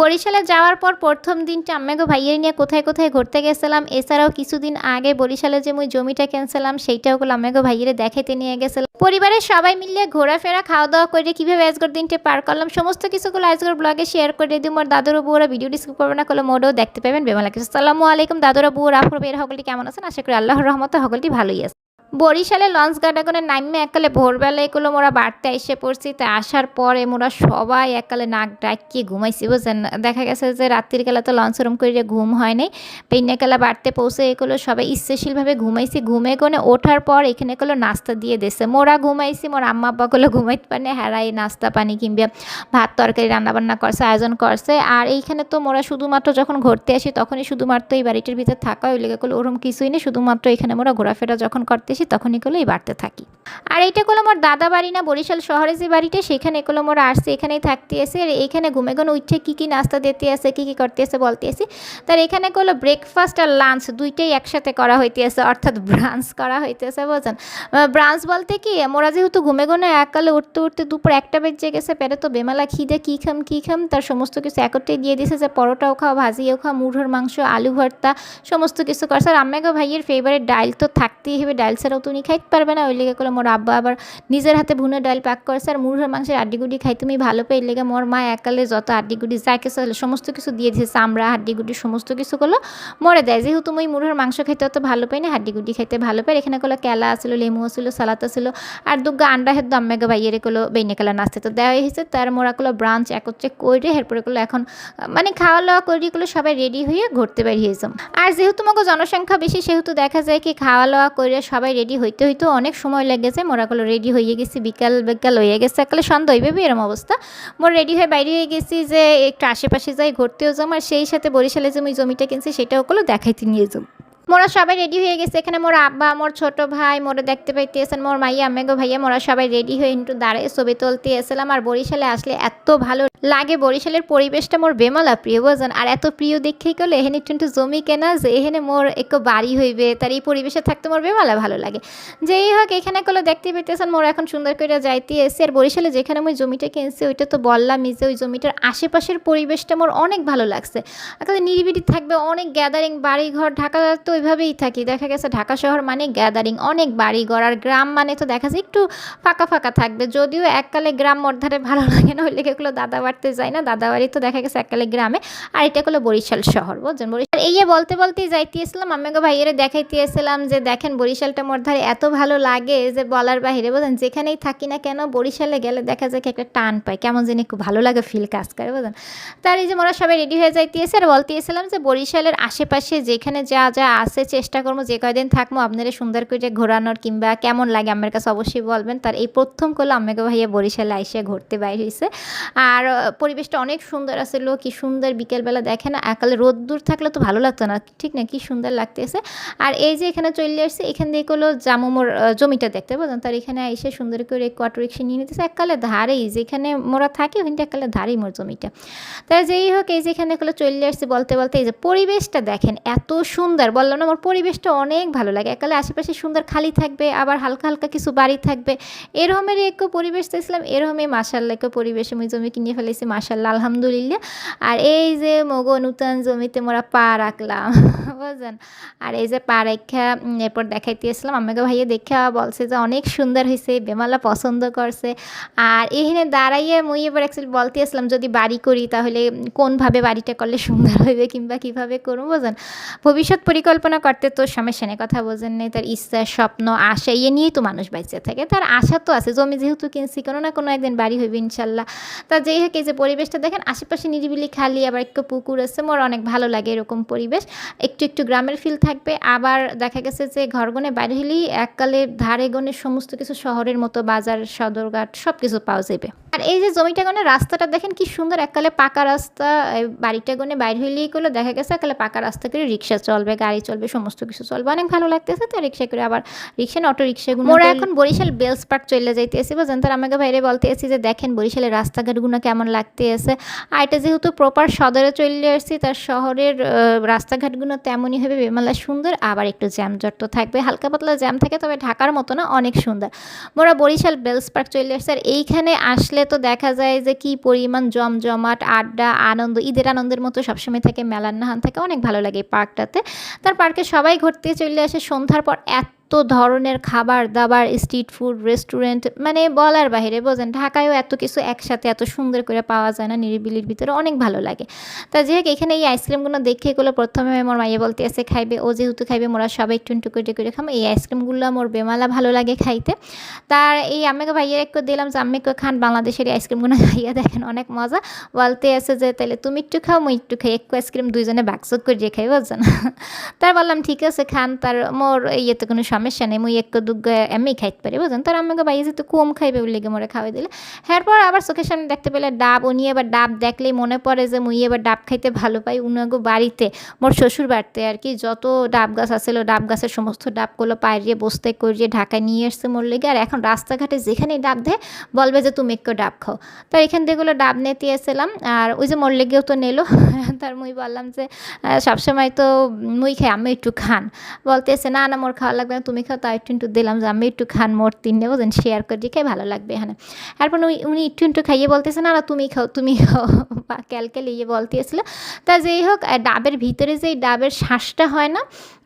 বরিশালে যাওয়ার পর প্রথম দিনটা আম্মাকে ভাইয়ের নিয়ে কোথায় কোথায় ঘুরতে গেছিলাম, এছাড়াও কিছুদিন আগে বরিশালে যে মুই জমিটা কিনছিলাম, সেইটাও গুলো আম্মাকে ভাইয়ের দেখাইতে নিয়ে গেছিলাম। পরিবারের সবাই মিলে ঘোরাফেরা খাওয়া দাওয়া করে কীভাবে আজকের দিনটা পার করলাম, সমস্ত কিছুগুলো আজকের ব্লগে শেয়ার করে দিই মোর দাদুর বউরা ভিডিও ডিসক্রিপ করবে না করলে মোডও দেখতে পাবেন বেমালা কিছু আসসালামু আলাইকুম দাদুরা, বউরা আফর বের সকলটি কেমন আছেন? আশা করি আল্লাহর রহমতে সকলটি ভালোই আছে। বরিশালে লঞ্চ গার্ডাগনে নামে একালে ভোরবেলা এগুলো মোরা বাড়তে এসে পড়ছি, তা আসার পরে মোরা সবাই একালে নাক ডাকিয়ে ঘুমাইছি বুঝছেন? দেখা গেছে যে রাত্রির বেলা তো লঞ্চ রুম করে ঘুম হয় নাই। পেন্নাকালা বাড়তে পৌঁছে এগুলো সবাই ইচ্ছাশীলভাবে ঘুমাইছি। ঘুমে কোনে ওঠার পর এখানে এগুলো নাস্তা দিয়ে দিছে মোরা ঘুমাইছি, মোর আম্মা আব্বাগুলো ঘুমাইতে পারে হেরাই নাস্তা, পানি কিংবা ভাত তরকারি রান্নাবান্না করছে, আয়োজন করছে। আর এইখানে তো মোরা শুধুমাত্র যখন ঘুরতে আসি, তখনই শুধুমাত্র এই বাড়িটির ভিতরে থাকা ওই লেগে ওরকম কিছুই নেই। শুধুমাত্র এখানে মোরা ঘোরাফেরা যখন করতে আসি তখনই করল এই বাড়তে থাকি। আর এইটা করল আমার দাদা বাড়ি না, বরিশাল শহরে যে বাড়িটা, সেখানে এগুলো মোরা আসছে, এখানেই থাকতে আসে আর এইখানে ঘুমে ঘুমে উঠছে, কী কী নাস্তা দিতে আসে কী কী করতে আসে বলতে আসি তার এখানে করল ব্রেকফাস্ট আর লাঞ্চ দুইটাই একসাথে করা হইতেছে অর্থাৎ ব্রাঞ্চ করা হইতেছে বোঝেন ব্রাঞ্চ বলতে কি, মোরা যেহেতু ঘুমে ঘুমে একালে উঠতে উঠতে দুপুর একটা বেজে গেছে, পেটে তো বেমালা, খিদে, কী খাম কী খাম, তার সমস্ত কিছু একত্রে দিয়ে দিয়েছে যে পরোটাও খাওয়া ভাজিও খাওয়া মুরঘর মাংস, আলু ভর্তা, সমস্ত কিছু করছে। আর আম্মাকে ভাইয়ের ফেভারিট ডাইল তো থাকতেই হবে, ডাইল তো উনি খাইতে পারবে না ওই লেগে করলে মোর আব্বা আবার নিজের হাতে ভুনে ডাইল পাক করছে আর মুরঘর মাংসের আড্ডিগুডি খাই, তুমি ভালো পেয়ে লেগে মোর মা একালে যত আড্ডিগুডি যা কিছু সমস্ত কিছু দিয়ে দিয়েছে চামড়া হাড্ডিগুডি সমস্ত কিছু করল মরে দেয়। যেহেতু মুই মুরঘর মাংস খাইতে অত ভালো পাই না হাড্ডিগুডি খাইতে ভালো পাই এখানে করল কেলা ছিল লেমু ছিল সালাত ছিল আর দুগ্গা আন্ডা হেদ্দ আম্মাকে ভাইয়ের করল বেইনে কেলা নাচতে, তো দেওয়া হয়েছে তার মোরা করল ব্রাঞ্চ একত্রে করে এরপরে করল এখন মানে খাওয়া দাওয়া করি করল সবাই রেডি হয়ে ঘুরতে বেরিয়েছে আর যেহেতু মগো জনসংখ্যা বেশি, সেহেতু দেখা যায় কি খাওয়া দাওয়া করে সবাই রেডি হইতে হইতে অনেক সময় লেগেছে। মোরাগুলো রেডি হয়ে গেছি, বিকাল বিকাল হয়ে গেছে। একালে সন্ধ্যা হইবে এরম অবস্থা। মোর রেডি হয়ে বাইরে হয়ে গেছি যে, একটু আশেপাশে যাই, ঘুরতেও যাম। আর সেই সাথে বরিশালে যে আমি জমিটা কিনছি, সেটাও কলো দেখাইতে নিয়ে যাম। মোরা সবাই রেডি হয়ে গেছে। এখানে মোর আব্বা, মোর ছোট ভাই, মোরা দেখতে পাইতেছেন, মোর মাইয়া আমেগো ভাইয়া, মোরা সবাই রেডি হয়ে একটু দাঁড়িয়ে ছবি তুলতে এসেলাম। আর বরিশালে আসলে এত ভালো লাগে, বরিশালের পরিবেশটা মোর বেমালা প্রিয় বোঝেন আর এত প্রিয় দেখেই গেলো এখানে একটু একটু জমি কেনা যে এখানে মোর একটু বাড়ি হইবে, তার এই পরিবেশে থাকতে মোর বেমালা ভালো লাগে। যেই হোক, এখানে করলে দেখতে পেতেছেন মোর এখন সুন্দর করে যাইতে এসে আর বরিশালে যেখানে আমি জমিটা কিনছি, ওইটা তো বললামই যে ওই জমিটার আশেপাশের পরিবেশটা মোর অনেক ভালো লাগছে। আসলে নিরিবিলি থাকবে, অনেক গ্যাদারিং বাড়ি ঘর ঢাকা তো ওইভাবেই থাকি। দেখা গেছে ঢাকা শহর মানে গ্যাদারিং অনেক বাড়ি আর গ্রাম মানে তো দেখা যায় একটু ফাঁকা ফাঁকা থাকবে। যদিও এককালে গ্রাম মর্ধারে ভালো লাগে না, ওই লেগেগুলো দাদা বাড়তে যায় না, দাদা বাড়ি তো দেখা গেছে এককালে গ্রামে। আর এটা হলো বরিশাল শহর, বুঝছেন? বরিশাল এই বলতে বলতেই যাইতে এসলাম আমাকে ভাইয়েরা দেখাইতে এসেছিলাম যে দেখেন বরিশালটা মর্ধারে এত ভালো লাগে যে বলার বাহিরে বুঝলেন যেখানেই থাকি না কেন বরিশালে গেলে দেখা যায় একটা টান পায় কেমন জানি খুব ভালো লাগে ফিল কাজ করে বুঝলেন তার এই যে মোরা সবাই রেডি হয়ে যাইতে এসে আর বলতে এসেছিলাম যে বরিশালের আশেপাশে যেখানে যা যা আছে চেষ্টা করব, যে কয়দিন থাকব, আপনারা সুন্দর করে ঘোরানোর কিংবা কেমন লাগে আমার কাছে অবশ্যই বলবেন। তার এই প্রথম করল আমাকে ভাইয়া বরিশালে আইসে ঘুরতে বাইর হয়েছে আর পরিবেশটা অনেক সুন্দর আসলো কি সুন্দর বিকেলবেলা দেখে না একালে রোদ দূর থাকলে তো ভালো লাগতো না, ঠিক না? কি সুন্দর লাগতেছে। আর এই যে এখানে চলে আসছে, এখান দিয়ে করল জামুমোর জমিটা দেখতে পাবেন। তার এখানে এসে সুন্দর করে অটো রিক্সা নিয়ে নিতেছে, এককালে ধারেই, যেখানে মোরা থাকি ওখানটা এককালে ধারেই মোর জমিটা। তাই যেই হোক, এই যে এখানে করল চলে আসছে বলতে বলতে, এই যে পরিবেশটা দেখেন, এত সুন্দর, বললাম না, আমার পরিবেশটা অনেক ভালো লাগে। একালে আশেপাশে সুন্দর খালি থাকবে, আবার হালকা হালকা কিছু বাড়ি থাকবে। এরকমের এক পরিবেশ চাইছিলাম এরকমই মাসাল্লাহ এক পরিবেশ আমি জমি কিনে ফেলেছি মাসাল্লাহ আলহামদুলিল্লাহ। আর এই যে মগো নূতন জমিতে মোরা পা রাখলাম বুঝলেন আর এই যে পা রেখা এরপর দেখাইতে আসলাম, আমাকে ভাইয়া দেখা বলছে যে অনেক সুন্দর হয়েছে বেমালা পছন্দ করছে। আর এখানে দাঁড়াইয়ে মুই এবার অ্যাকচুয়ালি বলতে আসলাম, যদি বাড়ি করি তাহলে কোনভাবে বাড়িটা করলে সুন্দর হইবে কিংবা কীভাবে করব বোঝেন ভবিষ্যৎ পরিকল্পনা করতে তো সমস্যা নেই, কথা বোঝেন নেই। তার ইচ্ছা, স্বপ্ন, আশা ইয়ে নিয়েই তো মানুষ বেঁচে থাকে। তার আশা তো আছে, জমি যেহেতু কিনছি, কোনো না কোনো একদিন বাড়ি হইবে ইনশাল্লাহ। তা যেই হোক, এই যে পরিবেশটা দেখেন, আশেপাশে নিরিবিলি খালি, আবার একটু পুকুর আছে, মোর অনেক ভালো লাগে এরকম পরিবেশ। একটু একটু গ্রামের ফিল থাকবে। আবার দেখা গেছে যে ঘরগনে বাইরে হলেই এককালে ধারে গনে সমস্ত কিছু শহরের মতো, বাজার, সদরঘাট সব কিছু পাওয়া যাবে আর এই যে জমিটা গনে রাস্তাটা দেখেন কি সুন্দর এককালে পাকা রাস্তা বাড়িটা গনে বাইরে হইলেই করলে দেখা গেছে এককালে পাকা রাস্তা করে রিক্সা চলবে গাড়ি চলবে সমস্ত কিছু চলবে। অনেক ভালো লাগতেছে তো রিক্সা করে আবার রিক্সা না অটো রিক্সাগুলো মোরা এখন বরিশাল বেলস পার্ক চলে যাইতে যাইতেছি বুঝেন? তার আমাকে বাইরে বলতে এসেছি যে দেখেন বরিশালের রাস্তাঘাটগুলো কেমন লাগতে আছে আর এটা যেহেতু প্রপার সদরে চলে আসছি তার শহরের রাস্তাঘাটগুলো তেমনই হবে বেমালা সুন্দর আবার একটু জ্যামজট তো থাকবে। হালকা পাতলা জ্যাম থাকে তবে ঢাকার মতো না অনেক সুন্দর। মোরা বরিশাল বেলস পার্ক চলে আসছে আর এইখানে আসলে তো দেখা যায় যে কি পরিমাণ জমজমাট, আড্ডা, আনন্দ, ঈদের আনন্দের মতো সবসময় থাকে মেলান্নাহান থাকে, অনেক ভালো লাগে পার্কটাতে। তার পার্কে সবাই ঘুরতে চলে আসে, সন্ধ্যার পর এত ধরনের খাবার, দাবার স্ট্রিট ফুড রেস্টুরেন্ট মানে বলার বাইরে বোঝেন, ঢাকায়ও এত কিছু একসাথে এত সুন্দর করে পাওয়া যায় না, নিরিবিলির ভিতরে অনেক ভালো লাগে। তা যে হোক, এখানে এই আইসক্রিমগুলো দেখে এগুলো প্রথমে মোর মাইয়া বলতে এসে খাইবে, ও যেহেতু খাইবে, মোরা সবাই একটু একটু করে করে খাব। এই আইসক্রিমগুলো মোর বেমালা ভালো লাগে খাইতে। তার এই আম্মেকে ভাইয়ের একটু দিলাম যে, আম্মেকে খান, বাংলাদেশের এই আইসক্রিমগুলো খাইয়া দেখেন অনেক মজা। বলতে আছে যে তাহলে তুমি একটু খাও, মুই একটু খাই। একটু আইসক্রিম দুইজনে বাক্সত করে খাই বুঝছেন? তার বললাম, ঠিক আছে, খান। তার মোর ইয়েতে কোনো সমস্যা নেই মুই একটু দুগ্গ এমনি খাইতে পারি বুঝছেন তার আম্মাকে ভাইয়া যেহেতু কম খাইবে বলে লেগে মোরে খাওয়াই দিলে এরপর আবার চোখের সামনে দেখতে পেলে ডাব উনি এবার ডাব দেখলেই মনে পড়ে যে মুই এবার ডাব খাইতে ভালো পাই উনাগো বাড়িতে মোর শ্বশুর বাড়িতে আর কি যত ডাব গাছ আছিল ডাব গাছের সমস্ত ডাবগুলো পাইরিয়ে বসতে করিয়ে ঢাকায় নিয়ে এসছে মোর লেগে আর এখন রাস্তাঘাটে যেখানেই ডাব দেয় বলবে যে তুমি একটু ডাব খাও তো এখান থেকে ডাব নিতে এসেছিলাম আর ওই যে মোর লেগেও তো নিলো তার মুই বললাম যে সবসময় তো মুই খাই আমি একটু খান বলতেছে না না মোর খাওয়া লাগবে না তুমি তাই একটু একটু দিলাম যে আমি একটু খান মোর তিন নেব, যেন শেয়ার করে খাই, ভালো লাগবে এখানে তারপর উনি উনি একটু একটু খাইয়ে বলতেছে, না না, তুমি খাও তুমি খাও। বা ক্যালকেল ইয়ে বলতেছিল তা যেই হোক ডাবের ভিতরে যে ডাবের শ্বাসটা হয় না,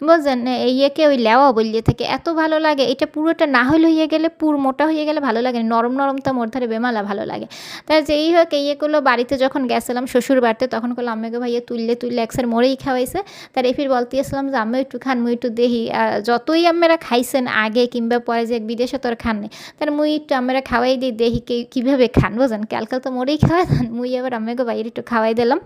বুঝলেন? ইয়েকে ওই লেওয়া বলিয়ে থাকে এত ভালো লাগে, এটা পুরোটা না হলে হয়ে গেলে, পুর মোটা হয়ে গেলে ভালো লাগে না। নরম নরমটা মোর ধারে বেমালা ভালো লাগে। তাই যেই হোক, এই করল বাড়িতে যখন গেছিলাম শ্বশুর বাড়িতে, তখন করল আম্মাকে ভাইয়া তুললে তুললে একসার মোড়েই খাওয়াইছে। তার এফির বলতে আসলাম যে আমি একটু খান, মুই একটু দেহি। যতই যতই আম্মেরা খাইছেন আগে কিংবা পরে যে বিদেশে তোর খান নেই তার মুই একটু আমরা খাওয়াই দিই দেখি কীভাবে খান বোঝেন কালকাল তো মোড়েই খাওয়াই মুই আবার আমাকে বাইরে একটু খাওয়াই দিলাম।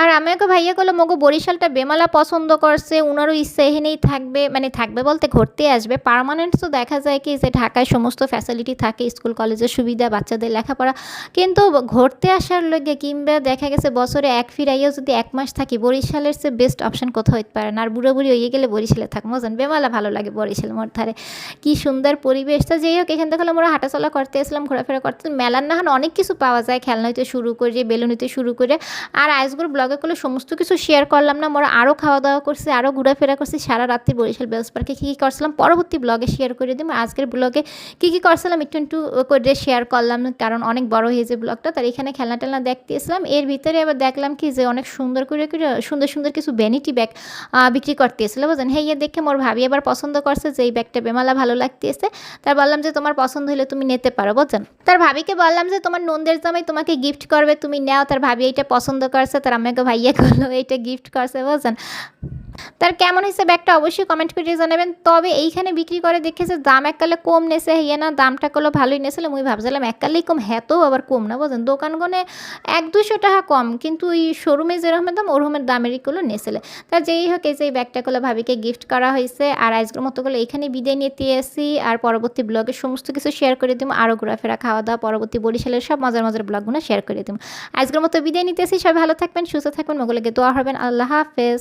আর আমাকে ভাইয়া করল মগো বরিশালটা বেমালা পছন্দ করছে, উনারও ইচ্ছে এখানেই থাকবে মানে থাকবে বলতে ঘুরতে আসবে। পার্মানেন্ট তো দেখা যায় কি যে ঢাকায় সমস্ত ফ্যাসিলিটি থাকে স্কুল কলেজের সুবিধা, বাচ্চাদের লেখাপড়া। কিন্তু ঘুরতে আসার লগে কিংবা দেখা গেছে বছরে এক ফিরাইয়াও যদি এক মাস থাকি, বরিশালের চেয়ে বেস্ট অপশন কোথাও হইতে পারে না। আর বুড়ো বুড়ি হয়ে গেলে বরিশালে থাকব বুঝলেন বেমালা ভালো লাগে বরিশাল মোর ধারে। কি সুন্দর পরিবেশ তা যাই হোক, এখান থেকে আমরা হাঁটাচলা করতে আসলাম, ঘোরাফেরা করতে। মেলার নাহান অনেক কিছু পাওয়া যায়, খেলনা হইতে শুরু করে, বেলুন হইতে শুরু করে। আর আইসগুলো ব্লগে করলে সমস্ত কিছু শেয়ার করলাম না। মোরা আরও খাওয়া দাওয়া করছি আরও ঘোরাফেরা করছি। সারা রাত্রি বরিশাল বেলস পার্কে কী কী করছিলাম, পরবর্তী ব্লগে শেয়ার করে দিব। আজকের ব্লগে কী কী করছিলাম একটু একটু করে শেয়ার করলাম, কারণ অনেক বড় হয়েছে ব্লগটা তার এখানে খেলনা টেলনা দেখতে এসলাম এর ভিতরে আবার দেখলাম কি যে অনেক সুন্দর করে সুন্দর সুন্দর কিছু ভ্যানিটি ব্যাগ বিক্রি করতে এসেছিল বুঝলেন? হ্যাঁ ইয়ে দেখে মোর ভাবি আবার পছন্দ করছে যে এই ব্যাগটা বেমালা ভালো লাগতেছে। তার বললাম যে, তোমার পছন্দ হলে তুমি নিতে পারো বুঝছেন তার ভাবিকে বললাম যে, তোমার নন্দের জামাই তোমাকে গিফট করবে, তুমি নাও। তার ভাবি এইটা পছন্দ করছে তার আমাকে ভাইয়া করল এইটা গিফট করছে বুঝছেন? তার কেমন হয়েছে ব্যাগটা অবশ্যই কমেন্ট করে জানাবেন। তবে এইখানে বিক্রি করে দেখেছে দাম এককালে কম নেছে হিয়ে না, দামটা করল ভালোই নেছিল মুই ভাবছিলাম এককালেই কম হেতেও আবার কম না বুঝলেন দোকানগণে এক দুশো টাকা কম, কিন্তু ওই শোরুমে যেরকমের দাম, ওরকমের দামেরই গুলো নেছিলে তা যেই হোক, এই যে এই ব্যাগটা করল ভাবিকে গিফট করা হয়েছে, আর আজকের মতো করল এখানে বিদায় নিতে আসি আর পরবর্তী ব্লগে সমস্ত কিছু শেয়ার করে দিব আরও ঘোরাফেরা খাওয়া দাওয়া পরবর্তী বরিশালের সব মজার মজার ব্লগগুলো শেয়ার করে দিব। আজকের মতো বিদায় নিতে আসি সবাই ভালো থাকবেন, সুস্থ থাকবেন মোগুলোকে দোয়া হবেন, আল্লাহ হাফেজ।